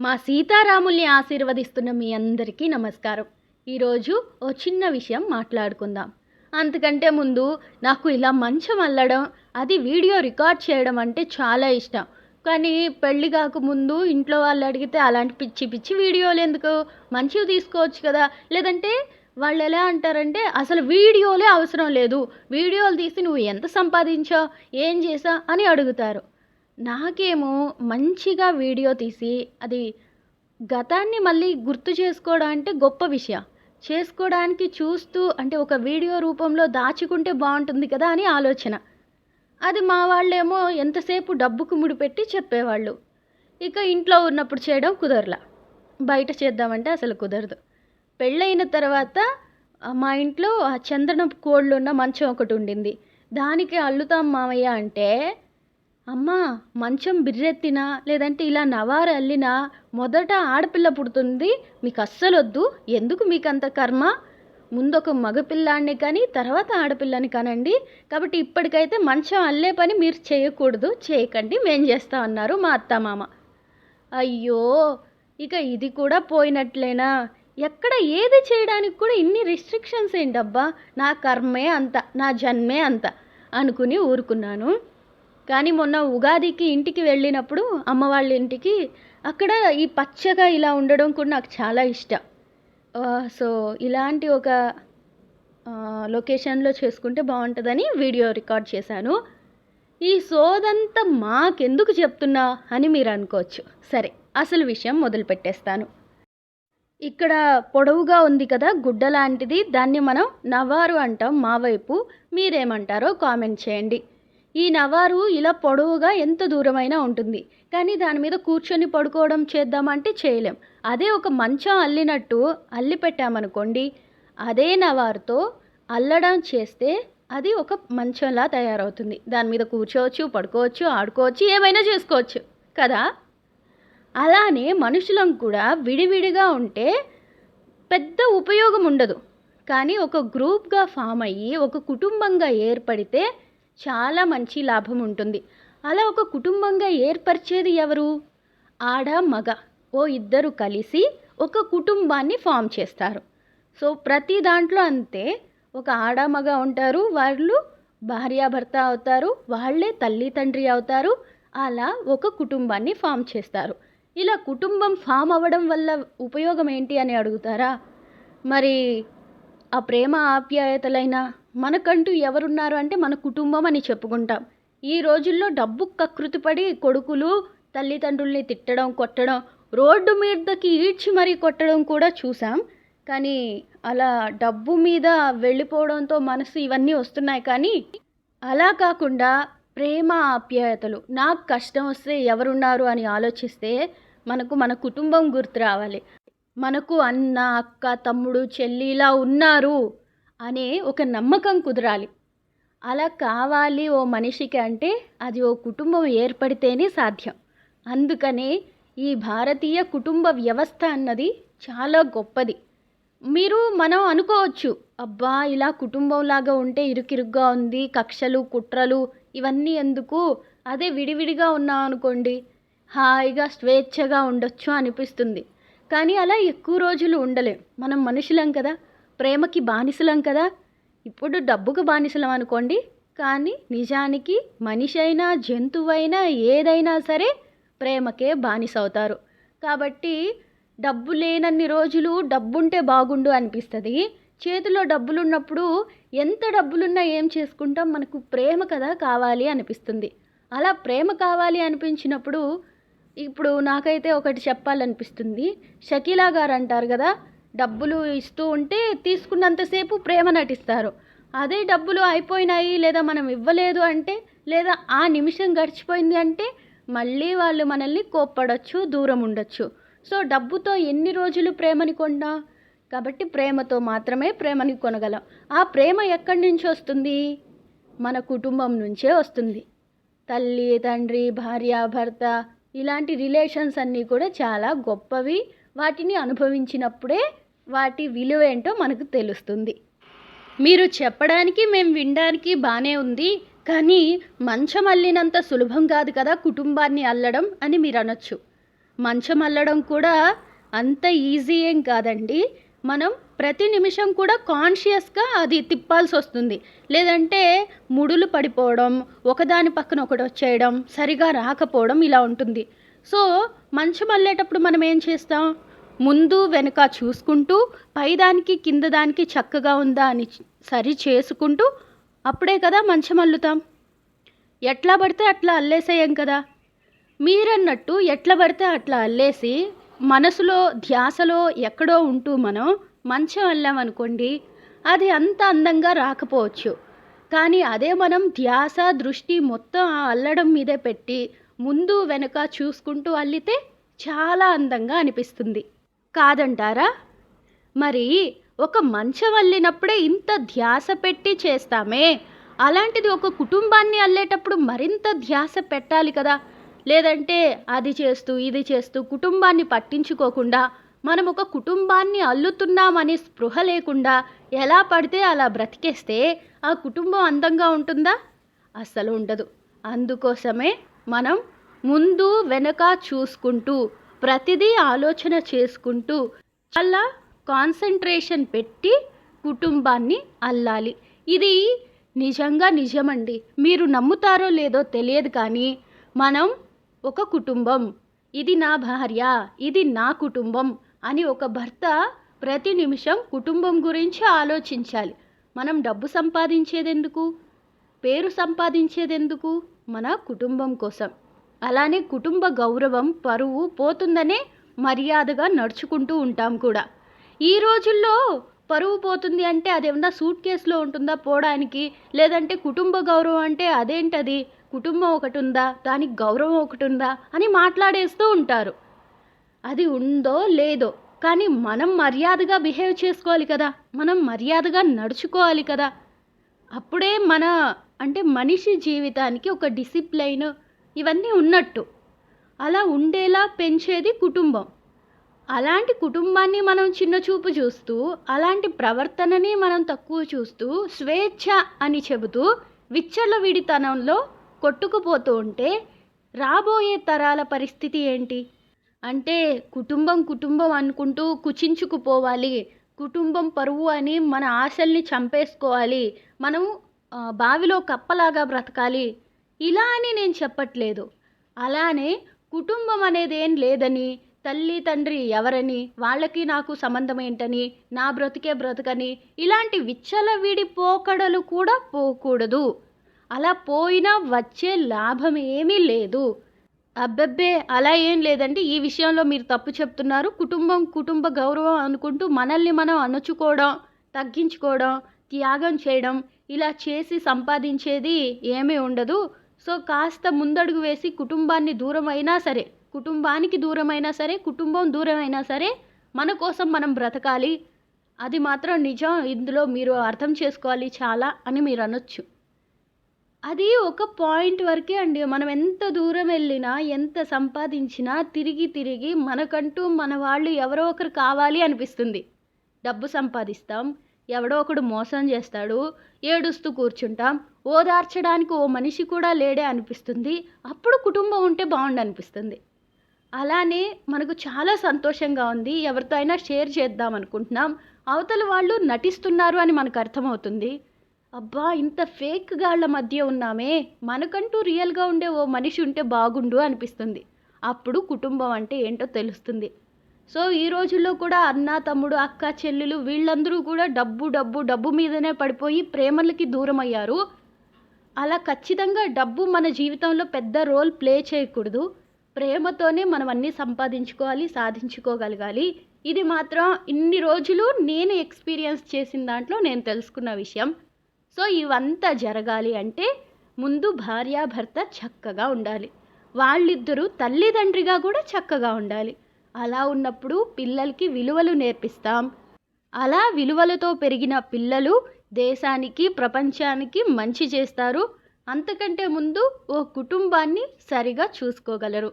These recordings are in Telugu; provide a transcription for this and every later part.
మా సీతారాముల్ని ఆశీర్వదిస్తున్న మీ అందరికీ నమస్కారం. ఈరోజు ఓ చిన్న విషయం మాట్లాడుకుందాం. అంతకంటే ముందు నాకు ఇలా మంచం అల్లడం అది వీడియో రికార్డ్ చేయడం అంటే చాలా ఇష్టం. కానీ పెళ్ళి కాకముందు ఇంట్లో వాళ్ళు అడిగితే అలాంటి పిచ్చి పిచ్చి వీడియోలు ఎందుకు? మంచివి తీసుకోవచ్చు కదా? లేదంటే వాళ్ళు ఎలా అంటారంటే అసలు వీడియోలే అవసరం లేదు. వీడియోలు తీసి నువ్వు ఎంత సంపాదించావు? ఏం చేసావు అని అడుగుతారు. నాకేమో మంచిగా వీడియో తీసి అది గతాన్ని మళ్ళీ గుర్తు చేసుకోవడం అంటే గొప్ప విషయం. చేసుకోవడానికి చూస్తూ అంటే ఒక వీడియో రూపంలో దాచుకుంటే బాగుంటుంది కదా అని ఆలోచన. అది మా వాళ్ళేమో ఎంతసేపు డబ్బుకు ముడిపెట్టి చెప్పేవాళ్ళు. ఇక ఇంట్లో ఉన్నప్పుడు చేయడం కుదరలా. బయట చేద్దామంటే అసలు కుదరదు. పెళ్ళైన తర్వాత మా ఇంట్లో ఆ చందనపు కోళ్ళు ఉన్న మంచం ఒకటి ఉండింది. దానికి అల్లుతాం మామయ్య అంటే అమ్మా మంచం బిర్రెత్తినా లేదంటే ఇలా నవారు అల్లినా మొదట ఆడపిల్ల పుడుతుంది. మీకు అస్సలొద్దు ఎందుకు మీకు అంత కర్మ? ముందు ఒక మగపిల్లాన్ని కానీ తర్వాత ఆడపిల్లని కానండి. కాబట్టి ఇప్పటికైతే మంచం అల్లే పని మీరు చేయకూడదు. చేయకండి. మేం చేస్తాం అన్నారు మా అత్తమామ. అయ్యో! ఇక ఇది కూడా పోయినట్లేనా? ఎక్కడ ఏది చేయడానికి కూడా ఇన్ని రిస్ట్రిక్షన్స్ ఏంటబ్బా? నా కర్మే అంత నా జన్మే అంత అనుకుని ఊరుకున్నాను. కానీ మొన్న ఉగాదికి ఇంటికి వెళ్ళినప్పుడు అమ్మ వాళ్ళ ఇంటికి అక్కడ ఈ పచ్చగా ఇలా ఉండడం కూడా నాకు చాలా ఇష్టం. సో ఇలాంటి ఒక లొకేషన్లో చేసుకుంటే బాగుంటుందని వీడియో రికార్డ్ చేశాను. ఈ సోదంతా మాకెందుకు చెప్తున్నా అని మీరు అనుకోవచ్చు. సరే అసలు విషయం మొదలు పెట్టేస్తాను. ఇక్కడ పొడవుగా ఉంది కదా గుడ్డ లాంటిది దాన్ని మనం నవారు అంటాం మా వైపు. మీరేమంటారో కామెంట్ చేయండి. ఈ నవారు ఇలా పొడవుగా ఎంత దూరమైనా ఉంటుంది. కానీ దాని మీద కూర్చొని పడుకోవడం చేద్దామంటే చేయలేం. అదే ఒక మంచం అల్లినట్టు అల్లి పెట్టామనుకోండి అదే నవారుతో అల్లడం చేస్తే అది ఒక మంచంలా తయారవుతుంది. దాని మీద కూర్చోవచ్చు పడుకోవచ్చు ఆడుకోవచ్చు ఏమైనా చేసుకోవచ్చు. కదా? అలానే మనుషులం కూడా విడివిడిగా ఉంటే పెద్ద ఉపయోగం ఉండదు. కానీ ఒక గ్రూప్గా ఫామ్ అయ్యి ఒక కుటుంబంగా ఏర్పడితే చాలా మంచి లాభం ఉంటుంది. అలా ఒక కుటుంబంగా ఏర్పరిచేది ఎవరు? ఆడ మగ. ఓ ఇద్దరు కలిసి ఒక కుటుంబాన్ని ఫామ్ చేస్తారు. సో ప్రతి దాంట్లో అంతే. ఒక ఆడ మగ ఉంటారు వాళ్ళు భార్యాభర్త అవుతారు వాళ్ళే తల్లి తండ్రి అవుతారు. అలా ఒక కుటుంబాన్ని ఫామ్ చేస్తారు. ఇలా కుటుంబం ఫామ్ అవ్వడం వల్ల ఉపయోగం ఏంటి అని అడుగుతారా? మరి ఆ ప్రేమ ఆప్యాయతలైనా మనకంటూ ఎవరున్నారు అంటే మన కుటుంబం అని చెప్పుకుంటాం. ఈ రోజుల్లో డబ్బు కకృతిపడి కొడుకులు తల్లిదండ్రుల్ని తిట్టడం కొట్టడం రోడ్డు మీదకి ఈడ్చి మరీ కొట్టడం కూడా చూసాం. కానీ అలా డబ్బు మీద వెళ్ళిపోవడంతో మనసు ఇవన్నీ వస్తున్నాయి. కానీ అలా కాకుండా ప్రేమ ఆప్యాయతలు. నాకు కష్టం వస్తే ఎవరున్నారు అని ఆలోచిస్తే మనకు మన కుటుంబం గుర్తు రావాలి. మనకు అన్న అక్క తమ్ముడు చెల్లి ఇలా ఉన్నారు. అనే ఒక నమ్మకం కుదరాలి. అలా కావాలి ఓ మనిషికి అంటే అది ఓ కుటుంబం ఏర్పడితేనే సాధ్యం. అందుకనే ఈ భారతీయ కుటుంబ వ్యవస్థ అన్నది చాలా గొప్పది. మీరు మనం అనుకోవచ్చు అబ్బా ఇలా కుటుంబంలాగా ఉంటే ఇరుకిరుగ్గా ఉంది కక్షలు కుట్రలు ఇవన్నీ ఎందుకు? అదే విడివిడిగా ఉన్నాం అనుకోండి హాయిగా స్వేచ్ఛగా ఉండొచ్చు అనిపిస్తుంది. కానీ అలా ఎక్కువ రోజులు ఉండలేం. మనం మనుషులం కదా. ప్రేమకి బానిసలం కదా. ఇప్పుడు డబ్బుకు బానిసలం అనుకోండి. కానీ నిజానికి మనిషి అయినా జంతువైనా ఏదైనా సరే ప్రేమకే బానిస అవుతారు కాబట్టి డబ్బు లేనన్ని రోజులు డబ్బుంటే బాగుండు అనిపిస్తుంది. చేతిలో డబ్బులున్నప్పుడు ఎంత డబ్బులున్నా ఏం చేసుకుంటాం? మనకు ప్రేమ కదా కావాలి అనిపిస్తుంది. అలా ప్రేమ కావాలి అనిపించినప్పుడు ఇప్పుడు నాకైతే ఒకటి చెప్పాలనిపిస్తుంది. షకీలా గారు అంటారు కదా డబ్బులు ఇస్తూ ఉంటే తీసుకున్నంతసేపు ప్రేమ నటిస్తారు. అదే డబ్బులు అయిపోయినాయి లేదా మనం ఇవ్వలేదు అంటే లేదా ఆ నిమిషం గడిచిపోయింది అంటే మళ్ళీ వాళ్ళు మనల్ని కోప్పడచ్చు దూరం ఉండొచ్చు. సో డబ్బుతో ఎన్ని రోజులు ప్రేమని కొండా కాబట్టి ప్రేమతో మాత్రమే ప్రేమని కొనగలం. ఆ ప్రేమ ఎక్కడి నుంచి వస్తుంది? మన కుటుంబం నుంచే వస్తుంది. తల్లి తండ్రి భార్య భర్త ఇలాంటి రిలేషన్స్ అన్నీ కూడా చాలా గొప్పవి వాటిని అనుభవించినప్పుడే వాటి విలువ ఏంటో మనకు తెలుస్తుంది. మీరు చెప్పడానికి మేము వినడానికి బాగానే ఉంది కానీ మంచం అల్లినంత సులభం కాదు కదా కుటుంబాన్ని అల్లడం అని మీరు అనొచ్చు మంచం అల్లడం కూడా అంత ఈజీ ఏం కాదండి. మనం ప్రతి నిమిషం కూడా కాన్షియస్గా అది తిప్పాల్సి వస్తుంది. లేదంటే ముడులు పడిపోవడం ఒకదాని పక్కన ఒకటి వచ్చేయడం సరిగా రాకపోవడం ఇలా ఉంటుంది. సో మంచం అల్లేటప్పుడు మనం ఏం చేస్తాం? ముందు వెనుక చూసుకుంటూ పైదానికి కింద దానికి చక్కగా ఉందా అని సరి చేసుకుంటూ అప్పుడే కదా మంచం అల్లుతాం. ఎట్లా పడితే అట్లా అల్లేసేయం కదా. మీరన్నట్టు ఎట్లా పడితే అట్లా అల్లేసి మనసులో ధ్యాసలో ఎక్కడో ఉంటూ మనం మంచం అల్లామనుకోండి అది అంత అందంగా రాకపోవచ్చు. కానీ అదే మనం ధ్యాస దృష్టి మొత్తం ఆ అల్లడం మీదే పెట్టి ముందు వెనుక చూసుకుంటూ అల్లితే చాలా అందంగా అనిపిస్తుంది. కాదంటారా? మరి ఒక మంచం అల్లినప్పుడే ఇంత ధ్యాస పెట్టి చేస్తామే. అలాంటిది ఒక కుటుంబాన్ని అల్లేటప్పుడు మరింత ధ్యాస పెట్టాలి కదా. లేదంటే అది చేస్తూ ఇది చేస్తూ కుటుంబాన్ని పట్టించుకోకుండా మనం ఒక కుటుంబాన్ని అల్లుతున్నామని స్పృహ లేకుండా ఎలా పడితే అలా బ్రతికేస్తే ఆ కుటుంబం అందంగా ఉంటుందా? అస్సలు ఉండదు. అందుకోసమే మనం ముందు వెనక చూసుకుంటూ ప్రతిదీ ఆలోచన చేసుకుంటూ చాలా కాన్సన్ట్రేషన్ పెట్టి కుటుంబాన్ని అల్లాలి. ఇది నిజంగా నిజమండి. మీరు నమ్ముతారో లేదో తెలియదు కానీ మనం ఒక కుటుంబం. ఇది నా భార్య ఇది నా కుటుంబం అని ఒక భర్త ప్రతి నిమిషం కుటుంబం గురించి ఆలోచించాలి. మనం డబ్బు సంపాదించేదెందుకు? పేరు సంపాదించేదెందుకు? మన కుటుంబం కోసం. అలానే కుటుంబ గౌరవం పరువు పోతుందనే మర్యాదగా నడుచుకుంటూ ఉంటాం కూడా. ఈ రోజుల్లో పరువు పోతుంది అంటే అదేమన్నా సూట్ కేసులో ఉంటుందా పోవడానికి? లేదంటే కుటుంబ గౌరవం అంటే అదేంటది? కుటుంబం ఒకటి ఉందా? దానికి గౌరవం ఒకటి ఉందా? అని మాట్లాడేస్తూ ఉంటారు. అది ఉందో లేదో. కానీ మనం మర్యాదగా బిహేవ్ చేసుకోవాలి కదా. మనం మర్యాదగా నడుచుకోవాలి కదా. అప్పుడే మన అంటే మనిషి జీవితానికి ఒక డిసిప్లైన్ ఇవన్నీ ఉన్నట్టు. అలా ఉండేలా పెంచేది కుటుంబం. అలాంటి కుటుంబాన్ని మనం చిన్న చూపు చూస్తూ అలాంటి ప్రవర్తనని మనం తక్కువ చూస్తూ స్వేచ్ఛ అని చెబుతూ విచ్చలవిడితనంలో కొట్టుకుపోతూ ఉంటే రాబోయే తరాల పరిస్థితి ఏంటి? అంటే కుటుంబం కుటుంబం అనుకుంటూ కుచించుకుపోవాలి. కుటుంబం పరువు అని మన ఆశల్ని చంపేసుకోవాలి. మనం బావిలో కప్పలాగా బ్రతకాలి. ఇలా అని నేను చెప్పట్లేదు. అలానే కుటుంబం అనేది ఏం లేదని తల్లి తండ్రి ఎవరని వాళ్ళకి నాకు సంబంధం ఏంటని నా బ్రతికే బ్రతకని ఇలాంటి విచ్చలవిడి పోకడలు కూడా పోకూడదు. అలా పోయినా వచ్చే లాభం ఏమీ లేదు. అబ్బబ్బే అలా ఏం లేదండి. ఈ విషయంలో మీరు తప్పు చెప్తున్నారు. కుటుంబం కుటుంబ గౌరవం అనుకుంటూ మనల్ని మనం అణుచుకోవడం తగ్గించుకోవడం త్యాగం చేయడం ఇలా చేసి సంపాదించేది ఏమీ ఉండదు. సో కాస్త ముందడుగు వేసి కుటుంబాన్ని దూరం అయినా సరే కుటుంబానికి దూరమైనా సరే కుటుంబం దూరమైనా సరే మన కోసం మనం బ్రతకాలి. అది మాత్రం నిజం. ఇందులో మీరు అర్థం చేసుకోవాలి చాలా అని మీరు అనొచ్చు. అది ఒక పాయింట్ వరకే అండి. మనం ఎంత దూరం వెళ్ళినా ఎంత సంపాదించినా తిరిగి తిరిగి మనకంటూ మన వాళ్ళు ఎవరో ఒకరు కావాలి అనిపిస్తుంది. డబ్బు సంపాదిస్తాం ఎవడో ఒకడు మోసం చేస్తాడు ఏడుస్తూ కూర్చుంటాం ఓదార్చడానికి ఓ మనిషి కూడా లేడే అనిపిస్తుంది. అప్పుడు కుటుంబం ఉంటే బాగుండు అనిపిస్తుంది అలానే మనకు చాలా సంతోషంగా ఉంది. ఎవరితో అయినా షేర్ చేద్దాం అనుకుంటున్నాం. అవతల వాళ్ళు నటిస్తున్నారు అని మనకు అర్థమవుతుంది. అబ్బా ఇంత ఫేక్ గాళ్ళ మధ్య ఉన్నామే. మనకంటూ రియల్గా ఉండే ఓ మనిషి ఉంటే బాగుండు అనిపిస్తుంది. అప్పుడు కుటుంబం అంటే ఏంటో తెలుస్తుంది. సో ఈ రోజుల్లో కూడా అన్న తమ్ముడు అక్క చెల్లెలు వీళ్ళందరూ కూడా డబ్బు డబ్బు డబ్బు మీదనే పడిపోయి ప్రేమలకి దూరం అయ్యారు అలా ఖచ్చితంగా డబ్బు మన జీవితంలో పెద్ద రోల్ ప్లే చేయకూడదు. ప్రేమతోనే మనం అన్నీ సంపాదించుకోవాలి సాధించుకోగలగాలి. ఇది మాత్రం ఇన్ని రోజులు నేను ఎక్స్పీరియన్స్ చేసిన దాంట్లో నేను తెలుసుకున్న విషయం. సో ఇవంతా జరగాలి అంటే ముందు భార్యాభర్త చక్కగా ఉండాలి. వాళ్ళిద్దరూ తల్లిదండ్రిగా కూడా చక్కగా ఉండాలి. అలా ఉన్నప్పుడు పిల్లలకి విలువలు నేర్పిస్తాం. అలా విలువలతో పెరిగిన పిల్లలు దేశానికి ప్రపంచానికి మంచి చేస్తారు. అంతకంటే ముందు ఓ కుటుంబాన్ని సరిగా చూసుకోగలరు.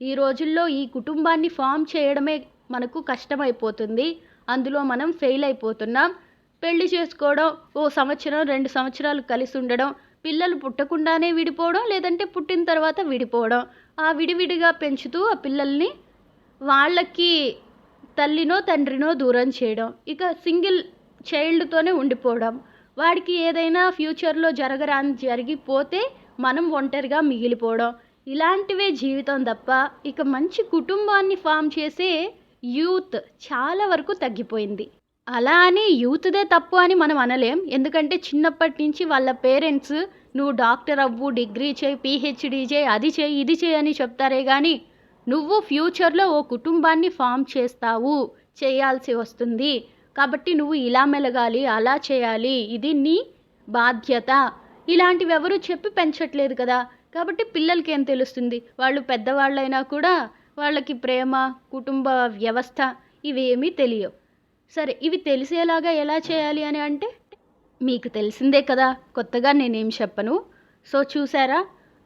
ఈ రోజుల్లో ఈ కుటుంబాన్ని ఫామ్ చేయడమే మనకు కష్టమైపోతుంది. అందులో మనం ఫెయిల్ అయిపోతున్నాం. పెళ్ళి చేసుకోవడం ఓ సంవత్సరం రెండు సంవత్సరాలు కలిసి ఉండడం పిల్లలు పుట్టకుండానే విడిపోవడం లేదంటే పుట్టిన తర్వాత విడిపోవడం ఆ విడివిడిగా పెంచుతూ ఆ పిల్లల్ని వాళ్ళకి తల్లినో తండ్రినో దూరం చేయడం. ఇక సింగిల్ చైల్డ్తోనే ఉండిపోవడం. వాడికి ఏదైనా ఫ్యూచర్లో జరగరాని జరిగిపోతే మనం ఒంటరిగా మిగిలిపోవడం. ఇలాంటివే జీవితం తప్ప ఇక మంచి కుటుంబాన్ని ఫామ్ చేసే యూత్ చాలా వరకు తగ్గిపోయింది. అలా అని యూత్దే తప్పు అని మనం అనలేం. ఎందుకంటే చిన్నప్పటి నుంచి వాళ్ళ పేరెంట్స్ నువ్వు డాక్టర్ అవ్వు డిగ్రీ చేయి పిహెచ్డీ చేయి అది చేయి ఇది చేయి అని చెప్తారే కానీ నువ్వు ఫ్యూచర్లో ఓ కుటుంబాన్ని ఫామ్ చేస్తావు చేయాల్సి వస్తుంది. కాబట్టి నువ్వు ఇలా మెలగాలి అలా చేయాలి ఇది నీ బాధ్యత. ఇలాంటివి ఎవరు చెప్పి పెంచట్లేదు కదా. కాబట్టి పిల్లలకి ఏం తెలుస్తుంది? వాళ్ళు పెద్దవాళ్ళైనా కూడా వాళ్ళకి ప్రేమ కుటుంబ వ్యవస్థ ఇవేమీ తెలియవు. సరే ఇవి తెలిసేలాగా ఎలా చేయాలి అని అంటే మీకు తెలిసిందే కదా కొత్తగా నేనేం చెప్పను. సో చూసారా?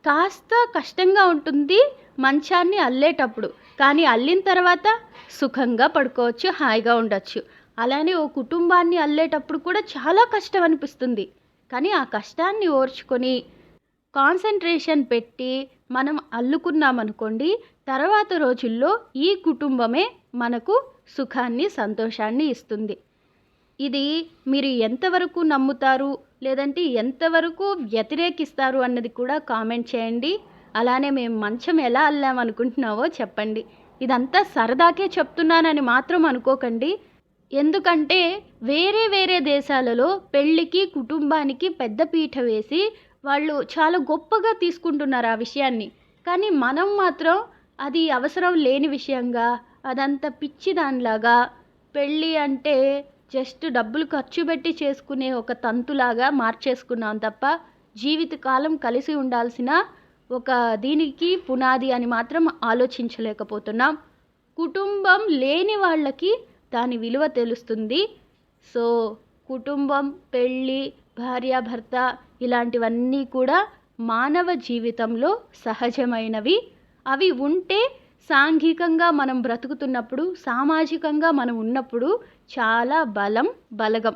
కాస్త కష్టంగా ఉంటుంది మంచాన్ని అల్లేటప్పుడు. కానీ అల్లిన తర్వాత సుఖంగా పడుకోవచ్చు హాయిగా ఉండొచ్చు. అలానే ఓ కుటుంబాన్ని అల్లేటప్పుడు కూడా చాలా కష్టం అనిపిస్తుంది. కానీ ఆ కష్టాన్ని ఓర్చుకొని కాన్సన్ట్రేషన్ పెట్టి మనం అల్లుకున్నామనుకోండి తర్వాత రోజుల్లో ఈ కుటుంబమే మనకు సుఖాన్ని సంతోషాన్ని ఇస్తుంది. ఇది మీరు ఎంతవరకు నమ్ముతారు? లేదంటే ఎంతవరకు వ్యతిరేకిస్తారు అన్నది కూడా కామెంట్ చేయండి. అలానే మేము మంచం ఎలా అల్లాం అనుకుంటున్నావో చెప్పండి. ఇదంతా సరదాకే చెప్తున్నానని మాత్రం అనుకోకండి. ఎందుకంటే వేరే వేరే దేశాలలో పెళ్ళికి కుటుంబానికి పెద్ద పీట వేసి వాళ్ళు చాలా గొప్పగా తీసుకుంటున్నారు ఆ విషయాన్ని. కానీ మనం మాత్రం అది అవసరం లేని విషయంగా అదంతా పిచ్చి దానిలాగా పెళ్ళి అంటే జస్ట్ డబ్బులు ఖర్చు పెట్టి చేసుకునే ఒక తంతులాగా మార్చేసుకున్నాం తప్ప జీవితకాలం కలిసి ఉండాల్సిన ఒక దీనికి పునాది అని మాత్రం ఆలోచించలేకపోతున్నాం. కుటుంబం లేని వాళ్ళకి దాని విలువ తెలుస్తుంది. సో కుటుంబం పెళ్ళి భార్యాభర్త ఇలాంటివన్నీ కూడా మానవ జీవితంలో సహజమైనవి. అవి ఉంటే సాంఘికంగా మనం బ్రతుకుతున్నప్పుడు సామాజికంగా మనం ఉన్నప్పుడు చాలా బలం బలగం.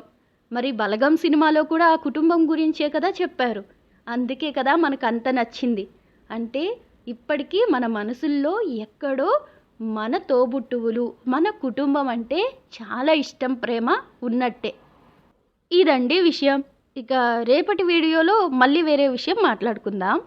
మరి బలగం సినిమాలో కూడా ఆ కుటుంబం గురించే కదా చెప్పారు. అందుకే కదా మనకు అంత నచ్చింది. అంటే ఇప్పటికీ మన మనసుల్లో ఎక్కడో మన తోబుట్టువులు మన కుటుంబం అంటే చాలా ఇష్టం ప్రేమ ఉన్నట్టే. ఇదండి విషయం. ఇక రేపటి వీడియోలో మళ్ళీ వేరే విషయం మాట్లాడుకుందాం.